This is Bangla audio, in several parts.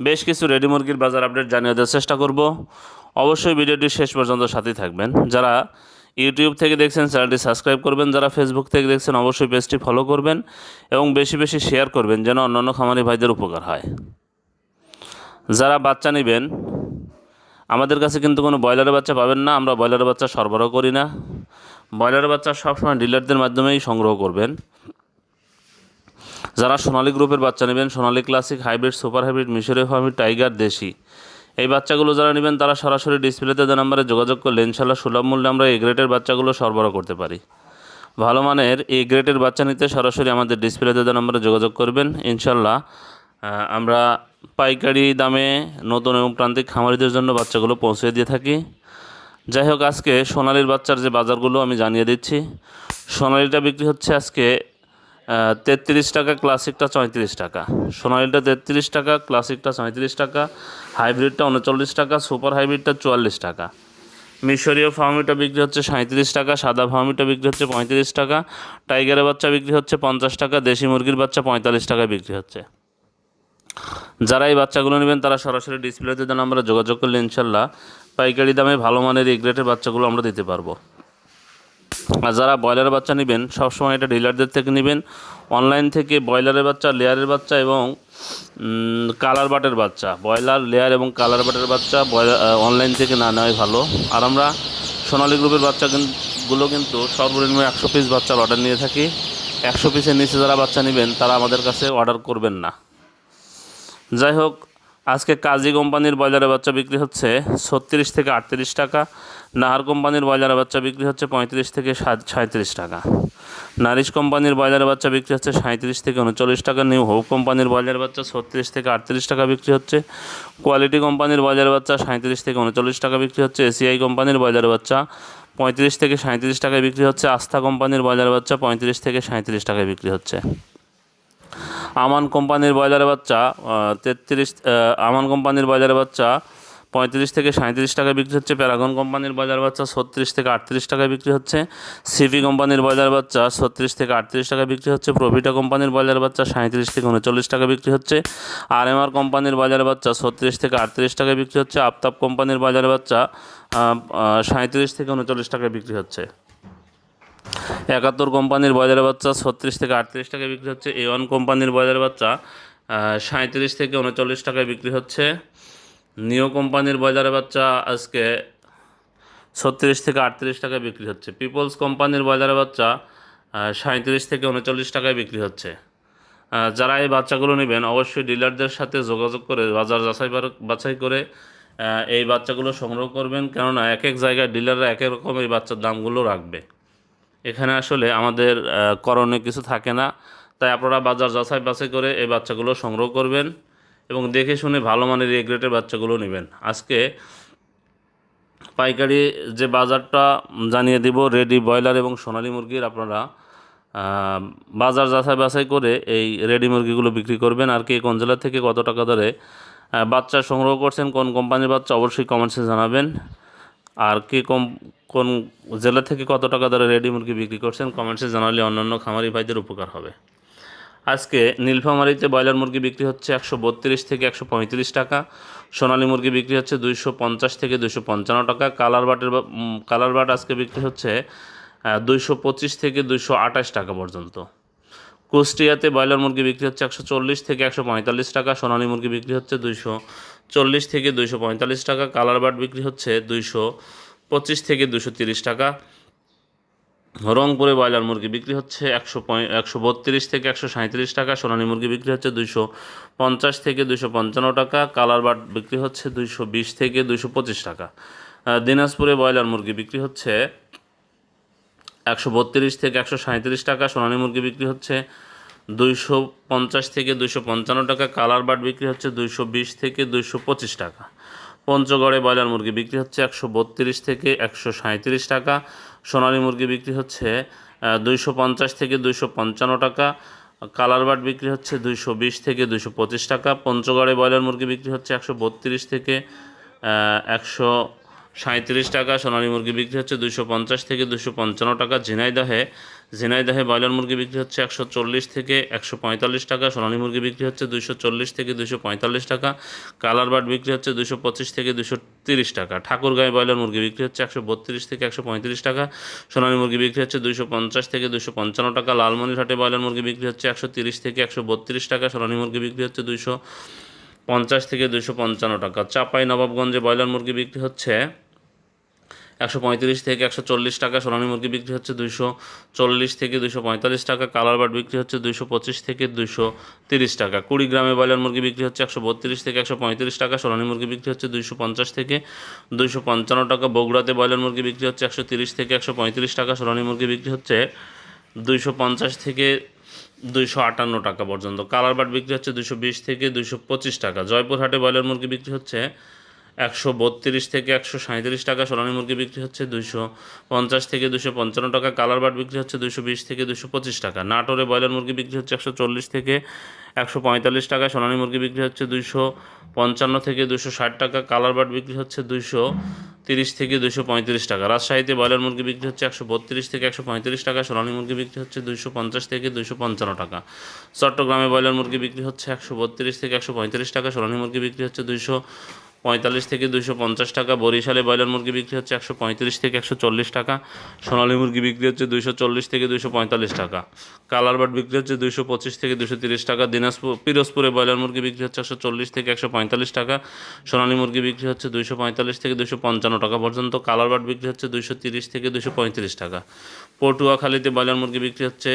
বেশ কিছু রেডি মুরগির বাজার আপডেট জানিয়ে দেওয়ার চেষ্টা করব। অবশ্যই ভিডিওটি শেষ পর্যন্ত সাথেই থাকবেন। যারা ইউটিউব থেকে দেখছেন, চ্যানেলটি সাবস্ক্রাইব করবেন, যারা ফেসবুক থেকে দেখছেন, অবশ্যই পেজটি ফলো করবেন এবং বেশি বেশি শেয়ার করবেন যেন অন্যান্য খামারি ভাইদের উপকার হয়। যারা বাচ্চা নেবেন, আমাদের কাছে কিন্তু কোনো ব্রয়লারের বাচ্চা পাবেন না, আমরা ব্রয়লারের বাচ্চা সরবরাহ করি না। ব্রয়লারের বাচ্চা সবসময় ডিলারদের মাধ্যমেই সংগ্রহ করবেন। যারা সোনালী গ্রুপের বাচ্চা নেবেন, Sonali classic, hybrid, super hybrid, মিশরে ফার্মি টাইগার, দেশি। এই বাচ্চাগুলো যারা নেবেন, তারা সরাসরি ডিসপ্লেতে দেওয়া নাম্বারে যোগাযোগ করলে ইনশাল্লাহ সুলভ মূল্যে আমরা এই গ্রেটের বাচ্চাগুলো সরবরাহ করতে পারি। ভালো মানের এই গ্রেটের বাচ্চা নিতে সরাসরি আমাদের ডিসপ্লেতে দেওয়া নাম্বারে যোগাযোগ করবেন। ইনশাল্লাহ আমরা পাইকারি দামে নতুন এবং প্রান্তিক খামারিদের জন্য বাচ্চাগুলো পৌঁছে দিয়ে থাকি। যাই হোক, আজকে সোনালির বাচ্চার যে বাজারগুলো আমি জানিয়ে দিচ্ছি। সোনালিটা বিক্রি হচ্ছে আজকে তেত্রিশ টাকা, ক্লাসিকটা চৌত্রিশ টাকা। সোনালিটা তেত্রিশ টাকা, ক্লাসিকটা চৌত্রিশ টাকা, হাইব্রিডটা উনচল্লিশ টাকা, সুপার হাইব্রিডটা চুয়াল্লিশ টাকা। মিশরীয় ফার্মিটা বিক্রি হচ্ছে সাঁত্রিশ টাকা, সাদা ফার্মিটা বিক্রি হচ্ছে পঁয়ত্রিশ টাকা, টাইগারের বাচ্চা বিক্রি হচ্ছে পঞ্চাশ টাকা, দেশি মুরগির বাচ্চা পঁয়তাল্লিশ টাকায় বিক্রি হচ্ছে। যারা এই বাচ্চাগুলো নেবেন, তারা সরাসরি ডিসপ্লেতে দেন আমরা যোগাযোগ করলে ইনশাল্লাহ পাইকারি দামে ভালো মানের এই বাচ্চাগুলো আমরা দিতে পারব। আর যারা ব্রয়লারের বাচ্চা নেবেন, সবসময় এটা ডিলারদের থেকে নেবেন। অনলাইন থেকে ব্রয়লারের বাচ্চা, লেয়ারের বাচ্চা এবং কালার বাটের বাচ্চা। ব্রয়লার, লেয়ার এবং কালার বাটের বাচ্চা ব্রয়লার অনলাইন থেকে না নেওয়াই ভালো। আর আমরা সোনালী গ্রুপের বাচ্চা কিন- গুলো কিন্তু সর্বনিম্ন একশো পিস বাচ্চার অর্ডার নিয়ে থাকি। একশো পিসের নিচে যারা বাচ্চা নেবেন, তারা আমাদের কাছে অর্ডার করবেন না। যাই হোক আজকে কাজী কোম্পানির ব্রয়লারের বাচ্চা বিক্রি হচ্ছে ছত্রিশ থেকে আটত্রিশ টাকা, নাহার কোম্পানির ব্রয়লারের বাচ্চা বিক্রি হচ্ছে পঁয়ত্রিশ থেকে সাঁত্রিশ টাকা। নারিশ কোম্পানির ব্রয়লারের বাচ্চা বিক্রি হচ্ছে সাঁত্রিশ থেকে উনচল্লিশ টাকা, নিউ হোপ কোম্পানির ব্রয়লারের বাচ্চা ছত্রিশ থেকে আটত্রিশ টাকা বিক্রি হচ্ছে, কোয়ালিটি কোম্পানির ব্রয়লারের বাচ্চা সাঁত্রিশ থেকে উনচল্লিশ টাকা বিক্রি হচ্ছে, এসিআই কোম্পানির ব্রয়লারের বাচ্চা পঁয়ত্রিশ থেকে সাঁত্রিশ টাকায় বিক্রি হচ্ছে, আস্থা কোম্পানির ব্রয়লারের বাচ্চা পঁয়ত্রিশ থেকে সাঁত্রিশ টাকায় বিক্রি হচ্ছে। আমান কোম্পানির ব্রয়লারের বাচ্চা তেত্রিশ আমান কোম্পানির ব্রয়লারের বাচ্চা পঁয়ত্রিশ থেকে সাঁত্রিশ টাকায় বিক্রি হচ্ছে। প্যারাগন কোম্পানির বাজার বাচ্চা ছত্রিশ থেকে আটত্রিশ টাকায় বিক্রি হচ্ছে। সিপি কোম্পানির বাজার বাচ্চা ছত্রিশ থেকে আটত্রিশ টাকায় বিক্রি হচ্ছে। প্রভিটা কোম্পানির ব্রয়লার বাচ্চা সাঁত্রিশ থেকে উনচল্লিশ টাকা বিক্রি হচ্ছে। আর এম আর কোম্পানির বাজার বাচ্চা ছত্রিশ থেকে আটত্রিশ টাকায় বিক্রি হচ্ছে। আফতাব কোম্পানির ব্রয়লার বাচ্চা সাঁত্রিশ থেকে উনচল্লিশ টাকায় বিক্রি হচ্ছে। একাত্তর কোম্পানির ব্রয়লার বাচ্চা ছত্রিশ থেকে আটত্রিশ টাকায় বিক্রি হচ্ছে। এ ওয়ান কোম্পানির ব্রয়লার বাচ্চা সাঁত্রিশ থেকে উনচল্লিশ টাকায় বিক্রি হচ্ছে। নিও কোম্পানির ব্রয়লার বাচ্চা আজকে ছত্রিশ থেকে আটত্রিশ টাকায় বিক্রি হচ্ছে। পিপলস কোম্পানির ব্রয়লার বাচ্চা সাঁত্রিশ থেকে উনচল্লিশ টাকায় বিক্রি হচ্ছে। যারা এই বাচ্চাগুলো নেবেন, অবশ্যই ডিলারদের সাথে যোগাযোগ করে বাজার যাচাই বাছাই করে এই বাচ্চাগুলো সংগ্রহ করবেন। কেননা এক এক জায়গায় ডিলাররা এক এক রকম এই বাচ্চার দামগুলো রাখবে। এখানে আসলে আমাদের করণীয় কিছু থাকে না। তাই আপনারা বাজার যাচাই বাছাই করে এই বাচ্চাগুলো সংগ্রহ করবেন এবং দেখে শুনে ভালো মানের এই গ্রেটের বাচ্চাগুলো নেবেন। আজকে পাইকারি যে বাজারটা জানিয়ে দিব, রেডি ব্রয়লার এবং সোনালী মুরগির, আপনারা বাজার যাচাই বাছাই করে এই রেডি মুরগিগুলো বিক্রি করবেন। আর কে কোন জেলা থেকে কত টাকা ধরে বাচ্চা সংগ্রহ করছেন, কোন কোম্পানির বাচ্চা, অবশ্যই কমেন্টসে জানাবেন। আর কে কম, কোন জেলা থেকে কত টাকা দরে রেডি মুরগি বিক্রি করছেন কমেন্টসে জানালে অন্যান্য খামারি ভাইদের উপকার হবে। আজকে নীলফামারিতে ব্রয়লার মুরগি বিক্রি হচ্ছে একশো বত্রিশ থেকে একশো পঁয়ত্রিশ টাকা, সোনালী মুরগি বিক্রি হচ্ছে দুইশো পঞ্চাশ থেকে দুইশো পঞ্চান্ন টাকা, কালার বাটের কালার বাট আজকে বিক্রি হচ্ছে দুইশো পঁচিশ থেকে দুইশো আঠাশ টাকা পর্যন্ত। কুষ্টিয়াতে ব্রয়লার মুরগি বিক্রি হচ্ছে একশো চল্লিশ থেকে একশো পঁয়তাল্লিশ টাকা, সোনালী মুরগি বিক্রি হচ্ছে দুইশো চল্লিশ থেকে দুইশো পঁয়তাল্লিশ টাকা, কালার বাট বিক্রি হচ্ছে দুইশো পঁচিশ থেকে দুশো তিরিশ টাকা। রংপুরে ব্রয়লার মুরগি বিক্রি হচ্ছে একশো পঁয় একশো বত্রিশ থেকে একশো সাঁত্রিশ টাকা, সোনালী মুরগি বিক্রি হচ্ছে দুইশো পঞ্চাশ থেকে দুইশো পঞ্চান্ন টাকা, কালার বাট বিক্রি হচ্ছে দুইশো বিশ থেকে দুইশো পঁচিশ টাকা। দিনাজপুরে ব্রয়লার মুরগি বিক্রি হচ্ছে একশো বত্রিশ থেকে একশো সাঁত্রিশ টাকা, সোনালী মুরগি বিক্রি হচ্ছে দুইশো পঞ্চাশ থেকে দুইশো পঞ্চান্ন টাকা, কালার বাট বিক্রি হচ্ছে দুইশো বিশ থেকে দুইশো পঁচিশ টাকা। পঞ্চগড়ে ব্রয়লার মুরগি বিক্রি হচ্ছে একশো বত্রিশ থেকে একশো সাঁত্রিশ টাকা, সোনালী মুরগি বিক্রি হচ্ছে দুইশো পঞ্চাশ থেকে দুইশো পঞ্চান্ন টাকা, কালার বাট বিক্রি হচ্ছে দুইশো বিশ থেকে দুইশো পঁচিশ টাকা, পঞ্চগড়ে ব্রয়লার মুরগি বিক্রি হচ্ছে একশো বত্রিশ থেকে একশো সাঁত্রিশ টাকা সোনালী মুরগি বিক্রি হচ্ছে দুশো পঞ্চাশ থেকে দুশো পঞ্চান্ন টাকা। ঝিনাইদহে ঝিনাইদহে ব্রয়লার মুরগি বিক্রি হচ্ছে একশো চল্লিশ থেকে একশো পঁয়তাল্লিশ টাকা, সোনালী মুরগি বিক্রি হচ্ছে দুশো চল্লিশ থেকে দুশো পঁয়তাল্লিশ টাকা কালার বাট বিক্রি হচ্ছে দুশো পঁচিশ থেকে দুশো তিরিশ টাকা। ঠাকুরগাঁয়ে ব্রয়লার মুরগি বিক্রি হচ্ছে একশো বত্রিশ থেকে একশো পঁয়ত্রিশ টাকা, সোনালী মুরগি বিক্রি হচ্ছে দুশো পঞ্চাশ থেকে দুশো পঞ্চান্ন টাকা, লালমনিরহাটে ব্রয়লার মুরগি বিক্রি হচ্ছে একশো তিরিশ থেকে একশো বত্রিশ টাকা, সোনালী মুরগি বিক্রি হচ্ছে দুশো পঞ্চাশ থেকে দুশো পঞ্চান্ন টাকা। চাপাই নবাবগঞ্জে ব্রয়লার মুরগি বিক্রি হচ্ছে একশো পঁয়ত্রিশ থেকে একশো চল্লিশ টাকা। সোনালী মুরগি বিক্রি হচ্ছে দুইশো চল্লিশ থেকে দুইশো পঁয়তাল্লিশ টাকা। কালার বাট বিক্রি হচ্ছে দুইশো পঁচিশ থেকে দুইশো তিরিশ টাকা। কুড়িগ্রামে ব্রয়লার মুরগি বিক্রি হচ্ছে একশো বত্রিশ থেকে একশো পঁয়ত্রিশ টাকা। সোনালী মুরগি বিক্রি হচ্ছে দুইশো পঞ্চাশ থেকে দুইশো পঞ্চান্ন টাকা। বগুড়াতে ব্রয়লার মুরগি বিক্রি হচ্ছে একশো তিরিশ থেকে একশো পঁয়ত্রিশ টাকা। সোনালী মুরগি বিক্রি হচ্ছে দুইশো পঞ্চাশ থেকে দুইশো আটান্ন টাকা পর্যন্ত। কালার বাট বিক্রি হচ্ছে দুশো বিশ থেকে দুশো পঁচিশ টাকা। জয়পুরহাটে ব্রয়লার মুরগি বিক্রি হচ্ছে একশো বত্রিশ থেকে একশো সাঁত্রিশ টাকা সোনালী মুরগি বিক্রি হচ্ছে দুশো পঞ্চাশ থেকে দুশো পঞ্চান্ন টাকা, কালার বাট বিক্রি হচ্ছে দুশো বিশ থেকে দুশো পঁচিশ টাকা। নাটোরে ব্রয়লার মুরগি বিক্রি হচ্ছে একশো চল্লিশ থেকে একশো পঁয়তাল্লিশ টাকা, সোনালী মুরগি বিক্রি হচ্ছে দুশো পঞ্চান্ন থেকে দুশো ষাট টাকা, কালার বাট বিক্রি হচ্ছে দুশো তিরিশ থেকে দুশো পঁয়ত্রিশ টাকা। রাজশাহীতে ব্রয়লার মুরগি বিক্রি হচ্ছে একশো বত্রিশ থেকে একশো পঁয়ত্রিশ টাকা, সোনালী মুরগি বিক্রি হচ্ছে দুশো পঞ্চাশ থেকে দুশো পঞ্চান্ন টাকা। চট্টগ্রামে ব্রয়লার মুরগি বিক্রি হচ্ছে একশো বত্রিশ থেকে একশো পঁয়ত্রিশ টাকা, সোনালী মুরগি বিক্রি হচ্ছে দুশো পঁয়তাল্লিশ থেকে দুশো পঞ্চাশ টাকা। বরিশালে ব্রয়লার মুরগি বিক্রি হচ্ছে একশো পঁয়ত্রিশ থেকে একশো চল্লিশ টাকা। সোনালী মুরগি বিক্রি হচ্ছে দুশো চল্লিশ থেকে দুশো পঁয়তাল্লিশ টাকা। কালার বাট বিক্রি হচ্ছে দুশো পঁচিশ থেকে দুশো তিরিশ টাকা। দিনাজপুর, পিরোজপুরে ব্রয়লার মুরগি বিক্রি হচ্ছে একশো চল্লিশ থেকে একশো পঁয়তাল্লিশ টাকা। সোনালী মুরগি বিক্রি হচ্ছে দুশো পঁয়তাল্লিশ থেকে দুশো পঞ্চান্ন টাকা পর্যন্ত। কালার বাট বিক্রি হচ্ছে দুশো তিরিশ থেকে দুশো পঁয়ত্রিশ টাকা। পটুয়াখালীতে ব্রয়লার মুরগি বিক্রি হচ্ছে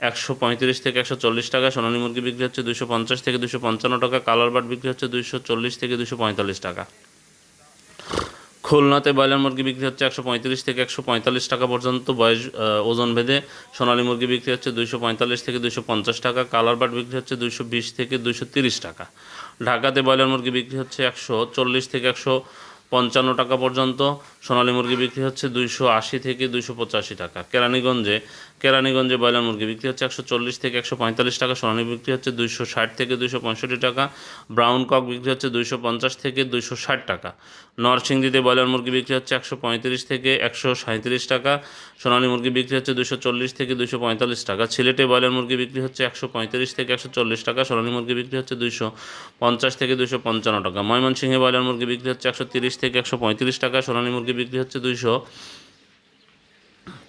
একশো পঁয়ত্রিশ থেকে একশো চল্লিশ টাকা, সোনালী মুরগি বিক্রি হচ্ছে দুশো পঞ্চাশ থেকে দুশো পঞ্চান্ন টাকা, কালার বাট বিক্রি হচ্ছে দুশো চল্লিশ থেকে দুশো পঁয়তাল্লিশ টাকা। খুলনাতে ব্রয়লার মুরগি বিক্রি হচ্ছে একশো পঁয়ত্রিশ থেকে একশো পঁয়তাল্লিশ টাকা পর্যন্ত, বয়স ওজন ভেদে সোনালী মুরগি বিক্রি হচ্ছে দুইশো পঁয়তাল্লিশ থেকে দুইশো পঞ্চাশ টাকা, কালার বাট বিক্রি হচ্ছে দুইশো বিশ থেকে দুইশো তিরিশ টাকা। ঢাকাতে ব্রয়লার মুরগি বিক্রি হচ্ছে একশো চল্লিশ থেকে একশো পঞ্চান্ন টাকা পর্যন্ত। সোনালী মুরগি বিক্রি হচ্ছে দুইশো আশি থেকে দুইশো পঁচাশি টাকা। কেরানীগঞ্জে কেরানীগঞ্জে ব্রয়লার মুরগি বিক্রি হচ্ছে একশো চল্লিশ থেকে একশো পঁয়তাল্লিশ টাকা, সোনালী বিক্রি হচ্ছে দুইশো ষাট থেকে দুইশো পঁয়ষট্টি টাকা, ব্রাউন কক বিক্রি হচ্ছে দুইশো পঞ্চাশ থেকে দুইশো ষাট টাকা। নরসিংদীতে ব্রয়লার মুরগি বিক্রি হচ্ছে একশো পঁয়ত্রিশ থেকে একশো সাঁত্রিশ টাকা, সোনালী মুরগি বিক্রি হচ্ছে দুশো চল্লিশ থেকে দুশো পঁয়তাল্লিশ টাকা। সিলেটে ব্রয়লার মুরগি বিক্রি হচ্ছে একশো পঁয়ত্রিশ থেকে একশো চল্লিশ টাকা, সোনালী মুরগি বিক্রি হচ্ছে দুশো পঞ্চাশ থেকে দুশো পঞ্চান্ন টাকা। ময়মনসিংহে ব্রয়লার মুরগি বিক্রি হচ্ছে একশো তিরিশ থেকে একশো পঁয়ত্রিশ টাকা, সোনালী মুরগি বিক্রি হচ্ছে দুইশো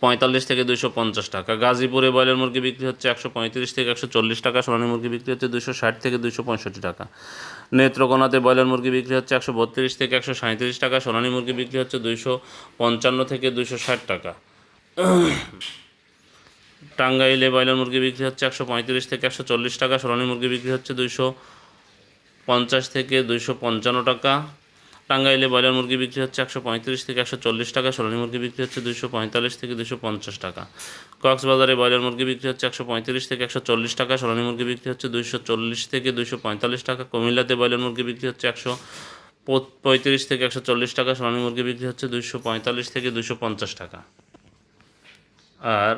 পঁয়তাল্লিশ থেকে দুশো পঞ্চাশ টাকা। গাজীপুরে ব্রয়লার মুরগি বিক্রি হচ্ছে একশো পঁয়ত্রিশ থেকে একশো চল্লিশ টাকা, সোনালী মুরগি বিক্রি হচ্ছে দুশো ষাট থেকে দুশো পঁয়ষট্টি টাকা। নেত্রকোনাতে ব্রয়লার মুরগি বিক্রি হচ্ছে একশো বত্রিশ থেকে একশো সাঁত্রিশ টাকা, সোনালী মুরগি বিক্রি হচ্ছে দুইশো পঞ্চান্ন থেকে দুশো ষাট টাকা। টাঙ্গাইলে ব্রয়লার মুরগি বিক্রি হচ্ছে একশো পঁয়ত্রিশ থেকে একশো চল্লিশ টাকা, সোনালী মুরগি বিক্রি হচ্ছে দুইশো পঞ্চাশ থেকে দুইশো পঞ্চান্ন টাকা। টাঙ্গাইলে ব্রয়লার মুরগি বিক্রি হচ্ছে একশো পঁয়ত্রিশ থেকে একশো চল্লিশ টাকা, সোনালী মুরগি বিক্রি হচ্ছে দুশো পঁয়তাল্লিশ থেকে দুশো পঞ্চাশ টাকা। কক্সবাজারে ব্রয়লার মুরগি বিক্রি হচ্ছে একশো পঁয়ত্রিশ থেকে একশো চল্লিশ টাকা, সোনালী মুরগি বিক্রি হচ্ছে দুশো চল্লিশ থেকে দুশো পঁয়তাল্লিশ টাকা, কুমিল্লাতে ব্রয়লার মুরগি বিক্রি হচ্ছে একশো পঁয়ত্রিশ থেকে একশো চল্লিশ টাকা, সোনালী মুরগি বিক্রি হচ্ছে দুশো পঁয়তাল্লিশ থেকে দুশো পঞ্চাশ টাকা। আর